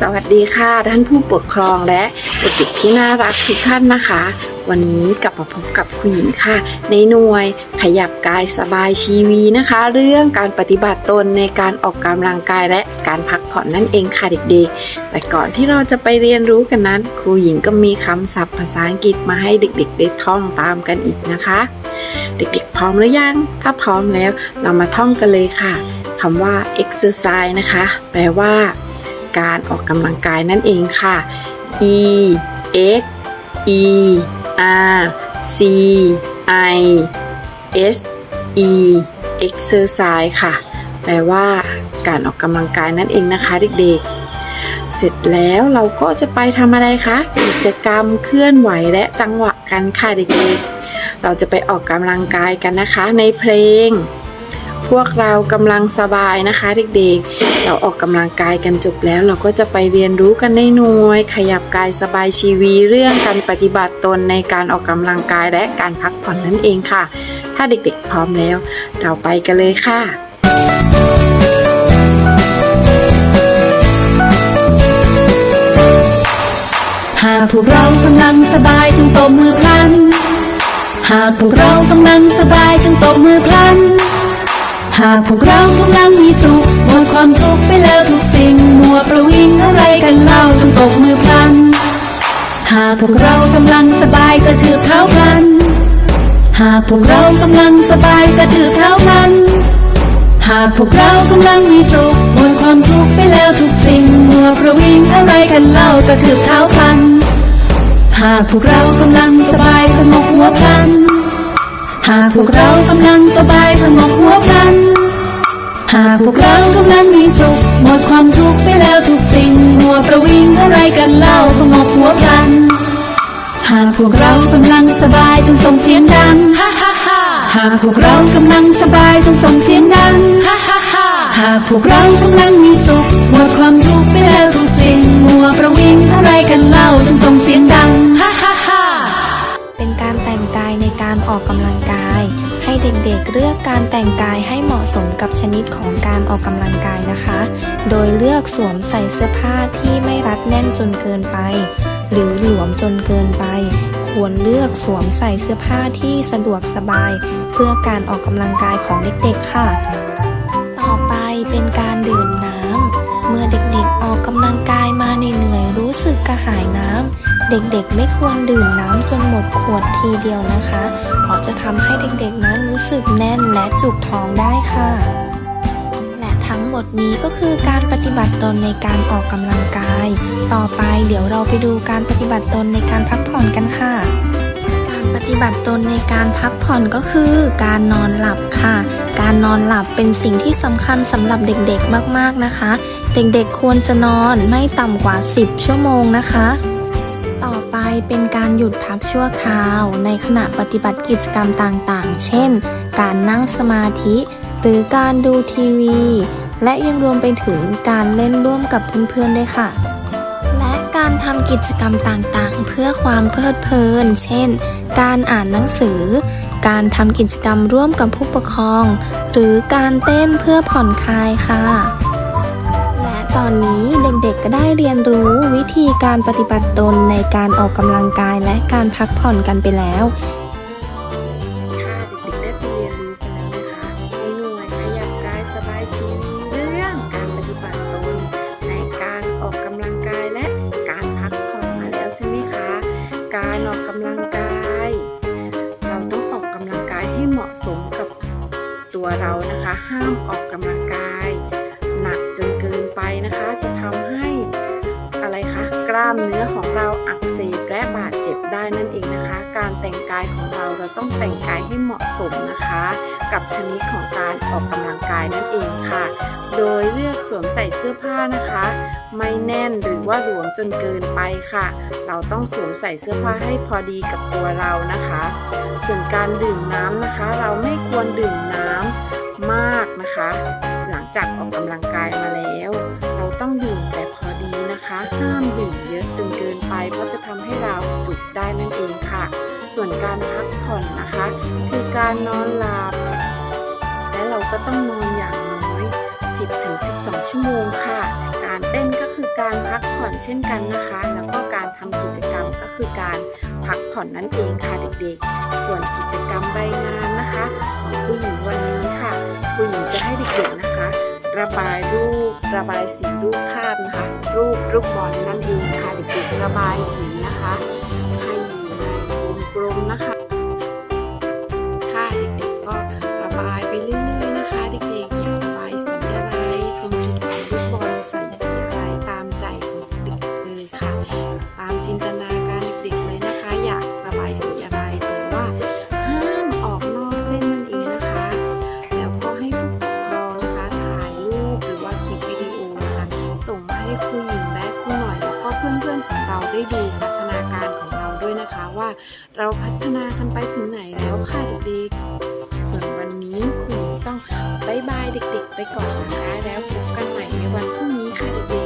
สวัสดีค่ะท่านผู้ปกครองและเด็กๆที่น่ารักทุกท่านนะคะ วันนี้กลับมาพบกับคุณหญิงค่ะ ในหน่วยขยับกายสบายชีวีนะคะ เรื่องการปฏิบัติตนในการออกกำลังกายและการพักผ่อนนั่นเองค่ะเด็กๆ แต่ก่อนที่เราจะไปเรียนรู้กันนั้นครูหญิงก็มีคำศัพท์ภาษาอังกฤษมาให้เด็กๆได้ท่องตามกันอีกนะคะ เด็กๆ พร้อมหรือยัง ถ้าพร้อมแล้วเรามาท่องกันเลยค่ะคำว่า exercise นะคะ แปลว่า การออกกำลังกายนั่นเองค่ะ e x e r c i s e exercise ค่ะ แปลว่าการออกกำลังกายนั่นเองนะคะเด็กๆ เสร็จแล้วเราก็จะไปทำอะไรคะ กิจกรรมเคลื่อนไหวและจังหวะกันค่ะเด็กๆ เราจะไปออกกำลังกายกันนะคะในเพลง พวกเรากำลังสบายนะคะเด็กๆ เราออกกำลังกายกันจบแล้ว เราก็จะไปเรียนรู้กันในหน่วย ขยับกายสบายชีวีเรื่องการปฏิบัติตนในการออกกำลังกายและการพักผ่อนนั่นเองค่ะ ถ้าเด็กๆพร้อมแล้ว เราไปกันเลยค่ะหากพวกเรากำลังสบายจงตบมือพลัน หากพวกเรากำลังสบายจงตบมือพลัน หากพวกเรากำลังมีสุข หมดความทุกข์ไปแล้วทุกสิ่ง มัวประวิงอะไรกันเล่าจงตบมือพลัน หากพวกเรากำลังสบายกระถือเท้าพลัน หากพวกเรากำลังสบายกระถือเท้าพลัน หากพวกเรากำลังมีสุขหมดความทุกข์ไปแล้วทุกสิ่ง มัวประวิงอะไรกันเล่ากระถือเท้าพลัน หากพวกเรากำลังสบายสงบหัวพลัน หากพวกเรากำลังสบายสงบหัวพลัน หากพวกเรากำลังมีสุข หมดความทุกข์ไปแล้วทุกสิ่งมัวประวิงอะไรกันเล่าสงบหัวพลัน หากพวกเรากำลังสบายจงส่งเสียงดังฮ่าฮ่าฮ่าหากพวกเรากำลังสบายจงส่งเสียงดังฮ่าฮ่าฮ่าหากพวกเรากำลังมีสุข หมดความทุกข์ เลือกการแต่งกายให้เหมาะสมกับชนิดของการออกกำลังกายนะคะ โดยเลือกสวมใส่เสื้อผ้าที่ไม่รัดแน่นจนเกินไป หรือหลวมจนเกินไป ควรเลือกสวมใส่เสื้อผ้าที่สะดวกสบาย เพื่อการออกกำลังกายของเด็กๆค่ะ ต่อไปเป็นการดื่มน้ำเมื่อเด็กๆออกกำลังกายมาเหนื่อยรู้สึกกระหายน้ำ เด็กๆ ไม่ควรดื่มน้ำจนหมดขวดทีเดียวนะคะ เพราะจะทำให้เด็กๆ นั้นรู้สึกแน่นและจุกท้องได้ค่ะ และทั้งหมดนี้ก็คือการปฏิบัติตนในการออกกำลังกาย ต่อไปเดี๋ยวเราไปดูการปฏิบัติตนในการพักผ่อนกันค่ะการปฏิบัติตนในการพักผ่อนก็คือ การนอนหลับค่ะ การนอนหลับเป็นสิ่งที่สำคัญสำหรับเด็กๆมากๆนะคะ เด็กๆควรจะนอนไม่ต่ำกว่า 10 ชั่วโมงนะคะ ต่อไปเป็นการหยุดพักชั่วคราว ในขณะปฏิบัติกิจกรรมต่างๆ เช่น การนั่งสมาธิ หรือการดูทีวี และยังรวมไปถึงการเล่นร่วมกับเพื่อนๆด้วยค่ะ และการทำกิจกรรมต่างๆ เพื่อความเพลิดเพลิน เช่น การอ่านหนังสือ การทำกิจกรรมร่วมกับผู้ปกครอง หรือการเต้นเพื่อผ่อนคลายค่ะ ตอนนี้เด็กๆก็ได้เรียนรู้วิธีการปฏิบัติตนในการออกกำลังกายและการพักผ่อนกันไปแล้ว ค่ะเด็กๆได้ไปเรียนรู้กันแล้วนะคะในหน่วยขยับกายสบายชีวีเรื่องการปฏิบัติตนในการออกกำลังกายและการพักผ่อนมาแล้วใช่ไหมคะ การออกกำลังกาย เราต้องออกกำลังกายให้เหมาะสมกับตัวเรานะคะ ห้ามออกกำลังกาย หนักจน ไปนะคะ จะทำให้อะไรคะกล้ามเนื้อของเราอักเสบและบาดเจ็บได้นั่นเองนะคะ การแต่งกายของเราเราต้องแต่งกายให้เหมาะสมนะคะ กับชนิดของการออกกำลังกายนั่นเองค่ะ โดยเลือกสวมใส่เสื้อผ้านะคะ ไม่แน่นหรือว่าหลวมจนเกินไปค่ะ เราต้องสวมใส่เสื้อผ้าให้พอดีกับตัวเรานะคะ ส่วนการดื่มน้ำนะคะ เราไม่ควรดื่มน้ำมากนะคะ หลังจากออกกำลังกายมาแล้ว เราต้องดื่มแต่พอดีนะคะ ห้ามดื่มเยอะจนเกินไป เพราะจะทำให้เราจุกได้นั่นเองค่ะ ส่วนการพักผ่อนนะคะ คือการนอนหลับ และเราก็ต้องนอนอย่างน้อย 10-12 ชั่วโมงค่ะ การเต้นก็คือการพักผ่อนเช่นกันนะคะ แล้วก็การทำกิจกรรมก็คือการพักผ่อนนั่นเองค่ะเด็กๆ ส่วนกิจกรรมใบงานนะคะ ของผู้หญิงวัน ญิงจะให้เด็กๆนะคะ ระบายรูป ระบายสีรูปภาพนะคะ รูปลูกบอลนั่นเองค่ะเด็กๆระบายสี เราได้ดูพัฒนาการของเราด้วยนะคะว่าเราพัฒนากันไปถึงไหนแล้วค่ะเด็กๆ ส่วนวันนี้คุณต้องบายบายเด็กๆ ไปก่อนนะคะแล้วพบกันใหม่ในวันพรุ่งนี้ค่ะเด็กๆ